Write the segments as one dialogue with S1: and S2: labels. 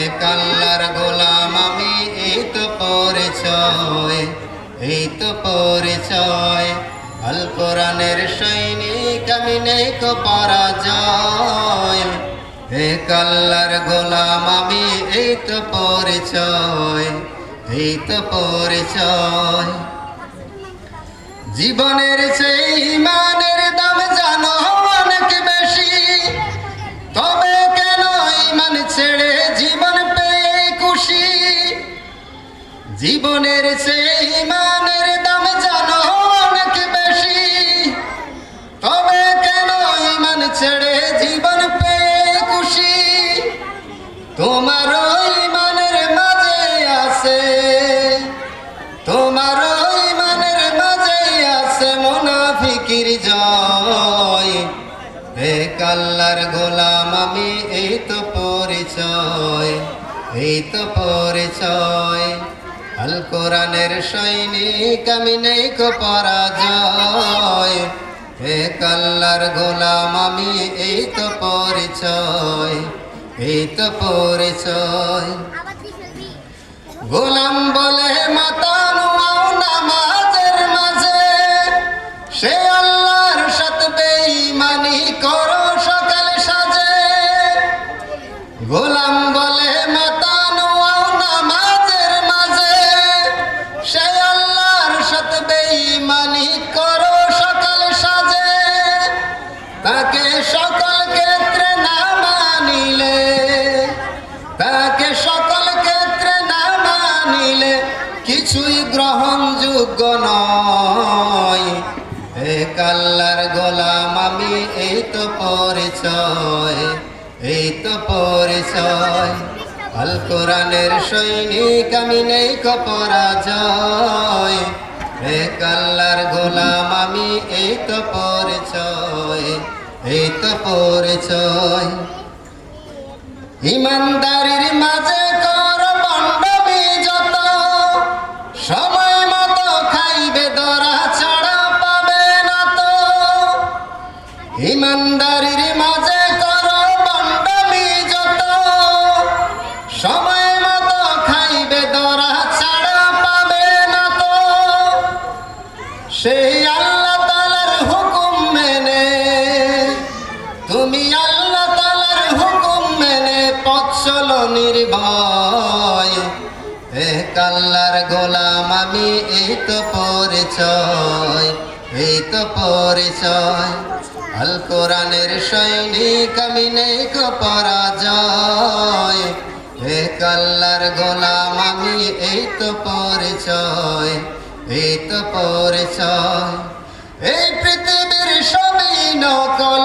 S1: এক আল্লাহর গোলাম, আমি এই তো পরিচয়, এই তো পরিচয়। আল কোরআনের সৈনিক, আমি নেই কো পরাজয়। এক আল্লাহর গোলাম, আমি এই তো পরিচয়, এই তো পরিচয়। জীবনের সেই ইমানের জীবনের সেই ইমানের দাম জানো অনেক বেশি। তবে কেন ইমান ছেড়ে জীবন পেয়ে খুশি? তোমার ইমানের মাঝে আছে। তোমার ইমানের মাঝে আছে মুনাফিকির জয়। এক আল্লাহর গোলাম আমি, এই তো পরিচয়, এই তো পরিচয়। আল কোরআনের সৈনিক আমি নেই কো পরাজয়। এক আল্লাহর গোলাম, আমি এই তো পরিচয়, এই তো পরিচয়। গোলাম বলে মাতানো নামাজের মাঝে। সে আল্লাহর সাথে বেঈমানি করো সকাল সাজে গোলাম কিছুই গ্রহণযোগ্য নয়। এক আল্লাহর গোলাম, আমি এই তো পরিচয়, এই তো পরিচয়। আল কোরআনের সৈনিক, আমি নেই কো পরাজয়। এক আল্লাহর গোলাম, আমি এই তো পরিচয়, এই তো পরিচয়। ইমানদারির মাঝে সেই আল্লাহ তালার হুকুম মেনে। তুমি আল্লাহ তালার হুকুম মেনে পথ চলো নির্ভয়। এক আল্লাহর গোলাম আমি, এই তো পরিচয়, এই তো পরিচয়। আল কোরআনের সৈনিক আমি, নেই পরাজয়। এক আল্লাহর গোলাম আমি, এই তো পরিচয় এই তো পরিচয় এই পৃথিবীর সবই নকল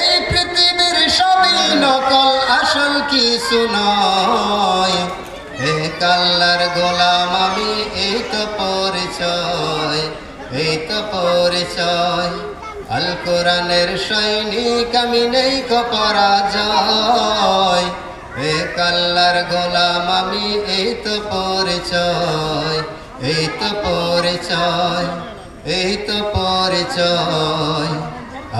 S1: এই পৃথিবীর সবই নকল আসল কিছু নয়। এক আল্লাহর গোলাম, আমি এই তো পরিচয় এই তো পরিচয় আল কোরআনের সৈনিক, আমি নেই কো পরাজয়। এক আল্লাহর গোলাম, আমি এই তো পরিচয় এই তো পরিচয় এই তো পরিচয়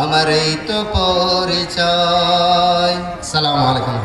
S1: আমার এই তো পরিচয়। সালাম আলাইকুম।